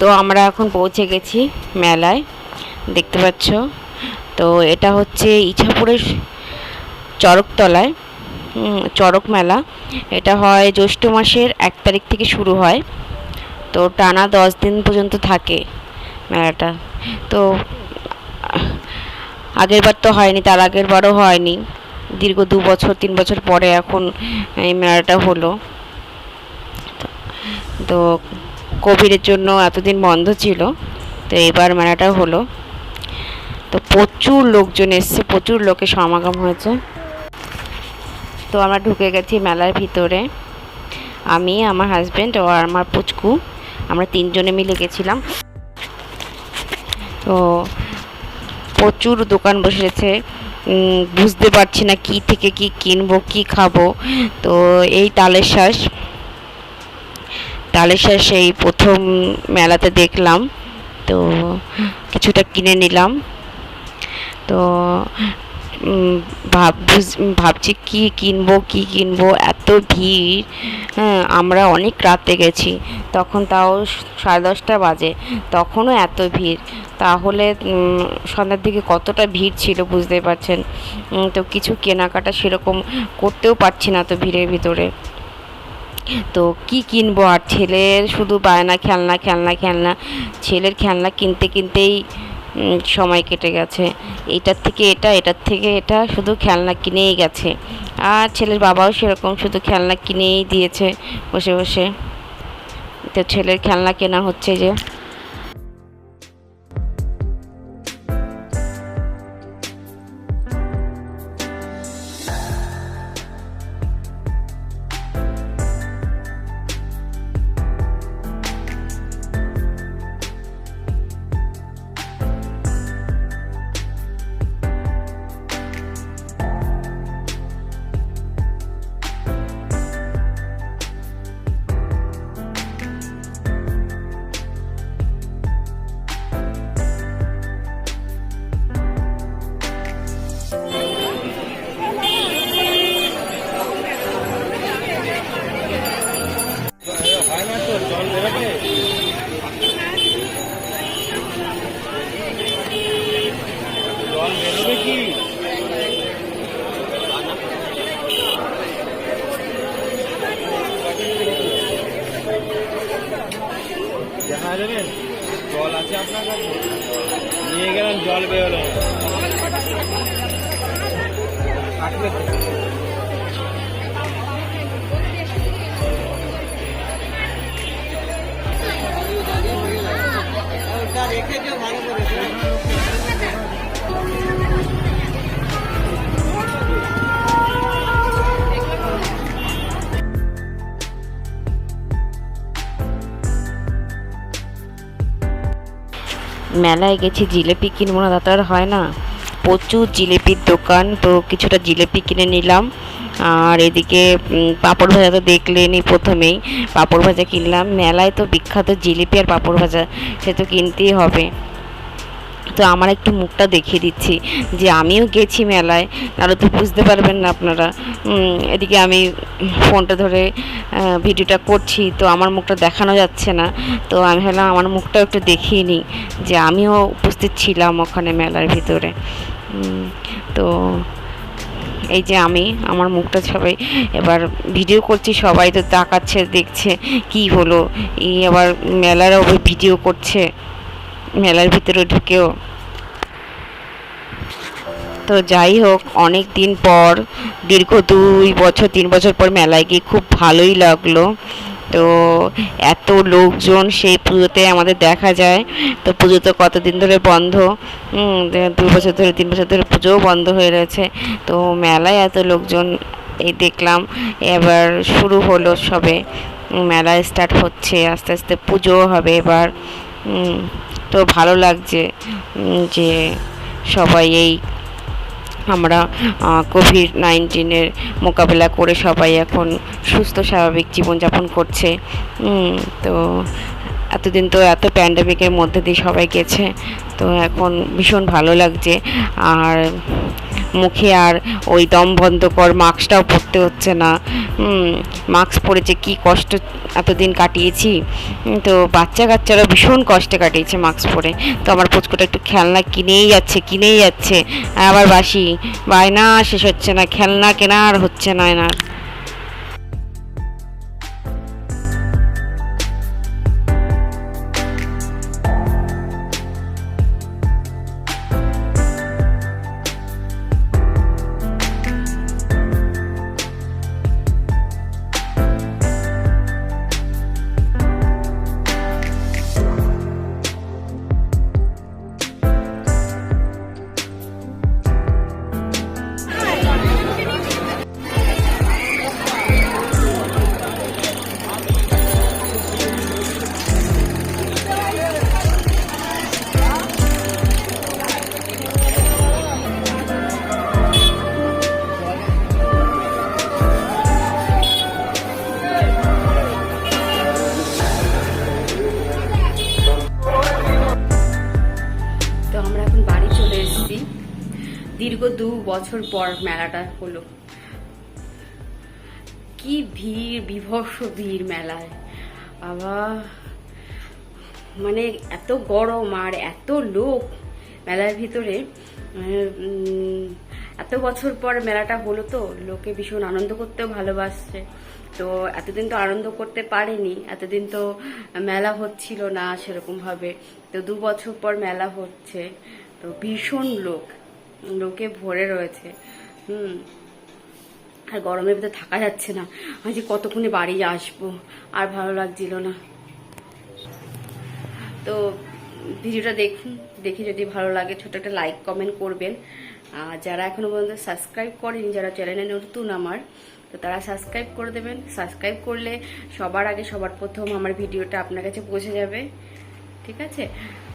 তো আমার এখন পৌঁছে গেছি মেলায়, দেখতে পাচ্ছ। তো এটা হচ্ছে ইছাপুরের চরকতলায় চরক মেলা। এটা হয় জ্যৈষ্ঠ মাসের এক তারিখ থেকে শুরু হয়। তো টানা দশ দিন পর্যন্ত থাকে মেলাটা। তো আগের বার তো হয়নি, তার আগের বারও হয়নি। দীর্ঘ দু বছর, তিন বছর পরে এখন এই মেলাটা হলো। তো- তো কোভিডের জন্য এতদিন বন্ধ ছিল, তো এবার মেলাটা হলো। তো প্রচুর লোকজন এসছে, প্রচুর লোকের সমাগম হয়েছে। তো আমরা ঢুকে গেছি মেলার ভিতরে। আমি, আমার হাজব্যান্ড ও আমার পুচকু, আমরা তিনজনে মিলে গেছিলাম। তো প্রচুর দোকান বসেছে। বুঝতে পারছি না কি থেকে কি কিনবো, কি খাব। তো এই তালের শ্বাস তালের শ্বাস এই প্রথম মেলাতে দেখলাম। তো কিছুটা কিনে নিলাম। তো ভাব ভাবছি কি কিনবো কি কিনবো, এত ভিড় হ্যাঁ আমরা অনেক রাতে গেছি, তখন তাও সাড়ে দশটা বাজে, তখনও এত ভিড়, তাহলে সন্ধ্যার দিকে কতটা ভিড় ছিল বুঝতে পারছেন তো কিছু কেনাকাটা সেরকম করতেও পারছি না তো ভিড়ের ভিতরে, তো কি কিনবো আর ছেলের শুধু বায়না, খেলনা খেলনা খেলনা, ছেলের খেলনা কিনতে, কিনতেই সময় কেটে গেছে। এটার থেকে এটা, এটার থেকে এটা, শুধু খেলনা কিনেই গেছে। আর ছেলের বাবাও সেরকম শুধু খেলনা কিনেই দিয়েছে বসে বসে। তো ছেলের খেলনা কেনা হচ্ছে যে দেখা দেবেন জল আছে আপনার কাছে? নিয়ে গেলেন জল বেরোলো। না। মেলায় গেছি, জিলেপি কিনবো না, তা আর হয় না। প্রচুর জিলেপির দোকান, তো কিছুটা জিলেপি কিনে নিলাম। আর এদিকে পাপড় ভাজা তো দেখলেনই প্রথমেই। পাঁপড় ভাজা কিনলাম। মেলায় তো বিখ্যাত জিলিপি আর পাঁপড় ভাজা, সে তো কিনতেই হবে। তো আমার একটু মুখটা দেখিয়ে দিচ্ছি যে আমিও গেছি মেলায় নাহলে তো বুঝতে পারবেন না আপনারা। এদিকে আমি ফোনটা ধরে ভিডিওটা করছি, তো আমার মুখটা দেখানো যাচ্ছে না। তো আমি ভাবলাম আমার মুখটাও একটু দেখিয়ে নিই যে আমিও উপস্থিত ছিলাম ওখানে মেলার ভিতরে। তো এই যে আমি, আমার মুখটা সবাই এবার ভিডিও করছি, সবাই তো তাকাচ্ছে, দেখছে কি হলো। এই আবার মেলারও ভিডিও করছে। মেলার ভিতরে ঢুকেও। তো যাই হোক, অনেক দিন পর, দীর্ঘ দুই বছর, তিন বছর পর মেলায় গিয়ে খুব ভালোই লাগল। তো এত লোকজন সেই পুজোতে আমাদের দেখা যায়। তো পুজো তো কতদিন ধরে বন্ধ? দু বছর ধরে, তিন বছর ধরে পুজোও বন্ধ হয়ে রয়েছে। তো মেলায় এত লোকজন এই দেখলাম, এবার শুরু হলো সবে। মেলা স্টার্ট হচ্ছে, আস্তে আস্তে পুজোও হবে এবার। তো ভালো লাগছে যে সবাই এই আমরা কোভিড নাইন্টিনের মোকাবেলা করে সবাই এখন সুস্থ, স্বাভাবিক জীবনযাপন করছে। তো এতদিন তো এত প্যান্ডামিকের মধ্যে দিয়ে সবাই গেছে, তো এখন ভীষণ ভালো লাগছে। আর মুখে আর ওই দম বন্ধ কর, মাস্কটাও পরতে হচ্ছে না। মাস্ক পরেছে কি কষ্ট এতদিন কাটিয়েছি। তো বাচ্চা কাচ্চারা ভীষণ কষ্টে কাটিয়েছে মাস্ক পরে। তো আমার পুচকোটা একটু খেলনা কিনেই যাচ্ছে কিনেই যাচ্ছে। আবার বাসি, বায়না শেষ হচ্ছে না, খেলনা কেনা আর হচ্ছে না এনার। বছর পর মেলাটা হলো। কি ভিড় বিভৎস ভিড় মেলায়। আবার মানে এত গরম আর এত লোক মেলার ভিতরে। মানে, এত বছর পর মেলাটা হলো তো লোকে ভীষণ আনন্দ করতেও ভালোবাসছে। তো এতদিন তো আনন্দ করতে পারেনি এতদিন তো মেলা হচ্ছিল না সেরকমভাবে। তো দু বছর পর মেলা হচ্ছে তো ভীষণ লোক। লোকে ভরে রয়েছে। হুম। আর গরমের ভিতরে থাকা যাচ্ছে না। আমি যে কতক্ষণে বাড়ি আসব? আর ভালো লাগছিল না। তো ভিডিওটা দেখুন। দেখে যদি ভালো লাগে, ছোট একটা লাইক কমেন্ট করবেন। আর যারা এখনও পর্যন্ত সাবস্ক্রাইব করেনি, যারা চ্যানেলে নতুন আমার, তো তারা সাবস্ক্রাইব করে দেবেন। সাবস্ক্রাইব করলে সবার আগে সবার প্রথম আমার ভিডিওটা আপনার কাছে পৌঁছে যাবে। ঠিক আছে?